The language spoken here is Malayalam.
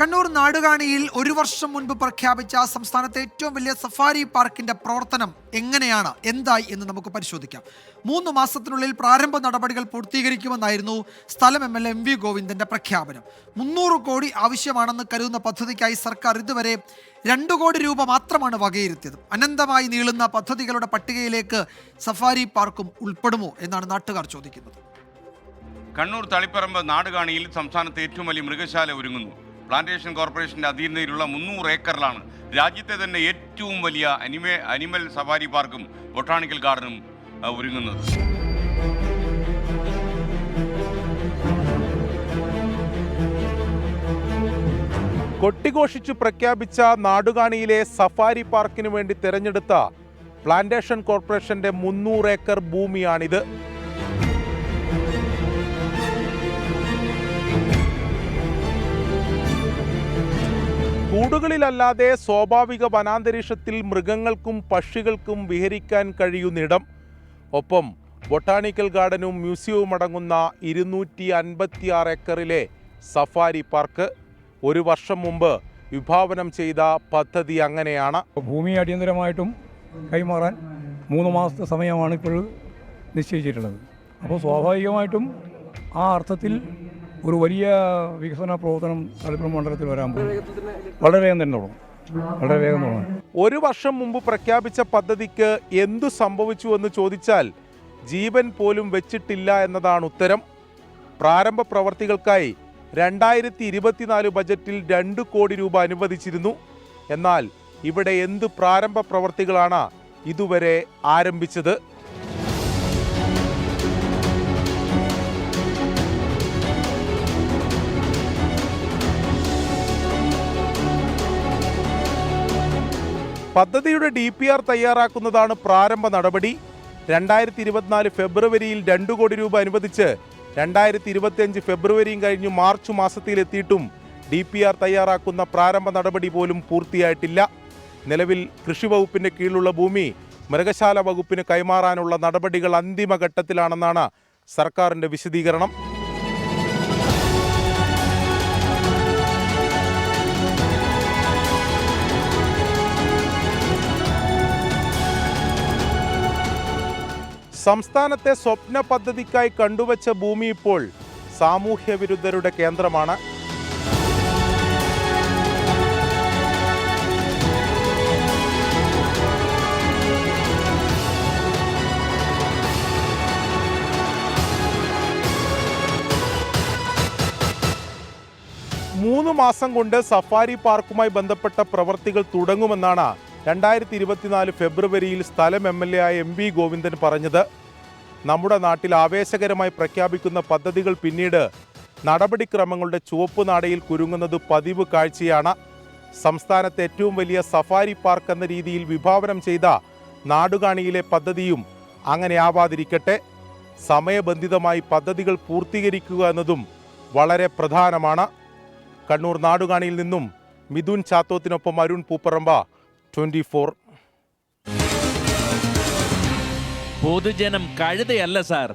കണ്ണൂർ നാടുകാണിയിൽ ഒരു വർഷം മുൻപ് പ്രഖ്യാപിച്ച സംസ്ഥാനത്തെ ഏറ്റവും വലിയ സഫാരി പാർക്കിന്റെ പ്രവർത്തനം എങ്ങനെയാണ് എന്തായി എന്ന് നമുക്ക് പരിശോധിക്കാം. മൂന്ന് മാസത്തിനുള്ളിൽ പ്രാരംഭ നടപടികൾ പൂർത്തീകരിക്കുമെന്നായിരുന്നു സ്ഥലം എം എൽ എം വി ഗോവിന്ദന്റെ പ്രഖ്യാപനം. മുന്നൂറ് കോടി ആവശ്യമാണെന്ന് കരുതുന്ന പദ്ധതിക്കായി സർക്കാർ ഇതുവരെ രണ്ടു കോടി രൂപ മാത്രമാണ് വകയിരുത്തിയത്. അനന്തമായി നീളുന്ന പദ്ധതികളുടെ പട്ടികയിലേക്ക് സഫാരി പാർക്കും ഉൾപ്പെടുമോ എന്നാണ് നാട്ടുകാർ ചോദിക്കുന്നത്. കണ്ണൂർ തളിപ്പറമ്പ് നാടുകാണിയിൽ സംസ്ഥാനത്തെ ഏറ്റവും വലിയ മൃഗശാല ഒരുങ്ങുന്നു. പ്ലാന്റേഷൻ കോർപ്പറേഷന്റെ അധീനതയിലുള്ള മുന്നൂറ് ഏക്കറിലാണ് രാജ്യത്തെ തന്നെ ഏറ്റവും വലിയ അനിമേ അനിമൽ സഫാരി പാർക്കും ബൊട്ടാണിക്കൽ ഗാർഡനും ഒരുങ്ങുന്നത്. കൊട്ടിഘോഷിച്ചു പ്രഖ്യാപിച്ച നാടുകാണിയിലെ സഫാരി പാർക്കിനു വേണ്ടി തിരഞ്ഞെടുത്ത പ്ലാന്റേഷൻ കോർപ്പറേഷന്റെ മുന്നൂറ് ഏക്കർ ഭൂമിയാണിത്. കൂടുകളിലല്ലാതെ സ്വാഭാവിക വനാന്തരീക്ഷത്തിൽ മൃഗങ്ങൾക്കും പക്ഷികൾക്കും വിഹരിക്കാൻ കഴിയുന്നിടം ഒപ്പം ബൊട്ടാണിക്കൽ ഗാർഡനും മ്യൂസിയവും അടങ്ങുന്ന ഇരുന്നൂറ്റി അൻപത്തിയാറ് ഏക്കറിലെ സഫാരി പാർക്ക് ഒരു വർഷം മുമ്പ് വിഭാവനം ചെയ്ത പദ്ധതി അങ്ങനെയാണ്. ഭൂമി അടിയന്തരമായിട്ടും കൈമാറാൻ മൂന്ന് മാസത്തെ സമയമാണ് ഇപ്പോൾ നിശ്ചയിച്ചിട്ടുള്ളത്. അപ്പോൾ സ്വാഭാവികമായിട്ടും ആ അർത്ഥത്തിൽ ഒരു വലിയ വികസന പ്രവർത്തനം തളിപ്പുറം മണ്ഡലത്തിൽ വരാൻ പോകും വളരെ വേഗം തന്നെ തുടങ്ങും. വളരെ വേഗം തുടങ്ങും. ഒരു വർഷം മുമ്പ് പ്രഖ്യാപിച്ച പദ്ധതിക്ക് എന്തു സംഭവിച്ചു എന്ന് ചോദിച്ചാൽ ജീവൻ പോലും വെച്ചിട്ടില്ല എന്നതാണ് ഉത്തരം. പ്രാരംഭ പ്രവർത്തികൾക്കായി രണ്ടായിരത്തി ഇരുപത്തിനാല് ബജറ്റിൽ രണ്ട് കോടി രൂപ അനുവദിച്ചിരുന്നു. എന്നാൽ ഇവിടെ എന്ത് പ്രാരംഭ പ്രവർത്തികളാണ് ഇതുവരെ ആരംഭിച്ചത്? പദ്ധതിയുടെ ഡി പി ആർ തയ്യാറാക്കുന്നതാണ് പ്രാരംഭ നടപടി. രണ്ടായിരത്തി ഇരുപത്തിനാല് ഫെബ്രുവരിയിൽ രണ്ടു കോടി രൂപ അനുവദിച്ച് രണ്ടായിരത്തി ഇരുപത്തിയഞ്ച് ഫെബ്രുവരിയും കഴിഞ്ഞ് മാർച്ച് മാസത്തിലെത്തിയിട്ടും ഡി പി ആർ തയ്യാറാക്കുന്ന പ്രാരംഭ നടപടി പോലും പൂർത്തിയായിട്ടില്ല. നിലവിൽ കൃഷി വകുപ്പിന്റെ കീഴിലുള്ള ഭൂമി മൃഗശാല വകുപ്പിന് കൈമാറാനുള്ള നടപടികൾ അന്തിമഘട്ടത്തിലാണെന്നാണ് സർക്കാരിന്റെ വിശദീകരണം. സംസ്ഥാനത്തെ സ്വപ്ന പദ്ധതിക്കായി കണ്ടുവച്ച ഭൂമി ഇപ്പോൾ സാമൂഹ്യ വിരുദ്ധരുടെ കേന്ദ്രമാണ്. മൂന്ന് മാസം കൊണ്ട് സഫാരി പാർക്കുമായി ബന്ധപ്പെട്ട പ്രവൃത്തികൾ തുടങ്ങുമെന്നാണ് രണ്ടായിരത്തി ഇരുപത്തിനാല് ഫെബ്രുവരിയിൽ സ്ഥലം എം എൽ എ ആയ എം വി ഗോവിന്ദൻ പറഞ്ഞത് നമ്മുടെ നാട്ടിൽ ആവേശകരമായി പ്രഖ്യാപിക്കുന്ന പദ്ധതികൾ പിന്നീട് നടപടിക്രമങ്ങളുടെ ചുവപ്പ് നാടയിൽ കുരുങ്ങുന്നത് പതിവ് കാഴ്ചയാണ്. സംസ്ഥാനത്തെ ഏറ്റവും വലിയ സഫാരി പാർക്ക് എന്ന രീതിയിൽ വിഭാവനം ചെയ്ത നാടുകാണിയിലെ പദ്ധതിയും അങ്ങനെ ആവാതിരിക്കട്ടെ. സമയബന്ധിതമായി പദ്ധതികൾ പൂർത്തീകരിക്കുക എന്നതും വളരെ പ്രധാനമാണ്. കണ്ണൂർ നാടുകാണിയിൽ നിന്നും മിഥുൻ ചാത്തോത്തിനൊപ്പം അരുൺ പൂപ്പറമ്പ ട്വന്റി ഫോർ. പൊതുജനം കഴുതയല്ല സാർ.